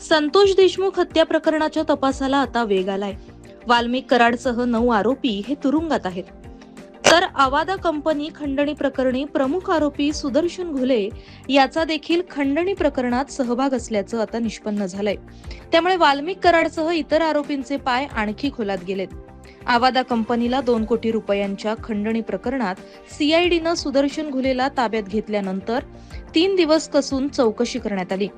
संतोष देशमुख हत्या प्रकरणाच्या तपासाला आता वेग आलाय. वाल्मिक कराडसह नऊ आरोपी हे तुरुंगात आहेत. तर आवादा कंपनी खंडणी प्रकरणी प्रमुख आरोपी सुदर्शन घुले याचा देखील खंडणी प्रकरणात सहभाग असल्याचं आता निष्पन्न झालंय. त्यामुळे वाल्मिक कराडसह इतर आरोपींचे पाय आणखी खोलात गेलेत. आवादा कंपनीला दोन कोटी रुपयांच्या खंडणी प्रकरणात सीआयडीनं सुदर्शन घुलेला ताब्यात घेतल्यानंतर तीन दिवस कसून चौकशी करण्यात आली.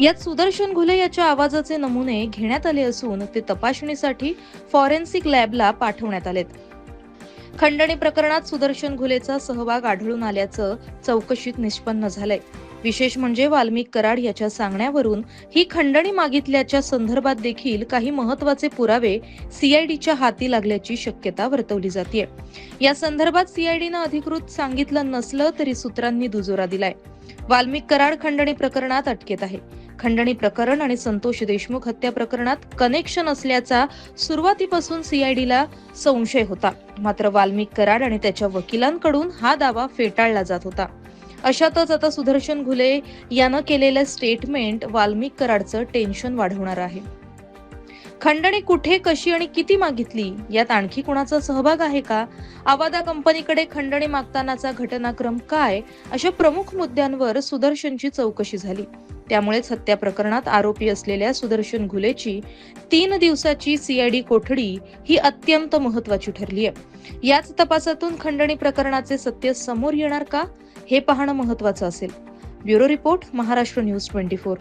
यात सुदर्शन घुले याच्या आवाजाचे नमुने घेण्यात आले असून ते तपासणीसाठी फॉरेन्सिक लॅबला पाठवण्यात आलेत. खंडणी प्रकरणात सुदर्शन घुलेचा सहभाग आढळून आल्याचं चौकशीत निष्पन्न झालंय. विशेष म्हणजे वाल्मिक कराड याच्या सांगण्यावरून ही खंडणी मागितल्याच्या संदर्भात देखील काही महत्त्वाचे पुरावे सीआयडीच्या हाती लागल्याची शक्यता वर्तवली जाते या संदर्भात सीआयडीनं अधिकृत सांगितलं नसलं तरी सूत्रांनी दुजोरा दिलाय. वाल्मिक कराड खंडणी प्रकरणात अटकेत आहे. खंडणी प्रकरण आणि संतोष देशमुख हत्या प्रकरणात कनेक्शन असल्याचा सुरुवातीपासून सीआयडीला संशय होता. मात्र वाल्मिक कराड आणि त्याच्या वकिलांकडून हा दावा फेटाळला जात होता. अशातच आता सुदर्शन घुले यानं केलेलं स्टेटमेंट वाल्मिक कराडचं टेन्शन वाढवणार आहे. खंडणी कुठे कशी आणि किती मागितली? यात आणखी कुणाचा सहभाग आहे का? आवादा कंपनीकडे खंडणी मागतानाचा घटनाक्रम काय? अशा प्रमुख मुद्द्यांवर सुदर्शनची चौकशी झाली. त्यामुळेच हत्या प्रकरणात आरोपी असलेल्या सुदर्शन घुलेची तीन दिवसाची सीआयडी कोठडी ही अत्यंत महत्वाची ठरली आहे. याच तपासातून खंडणी प्रकरणाचे सत्य समोर येणार का? हे पाहणं महत्वाचं असेल. Bureau report Maharashtra news twenty four.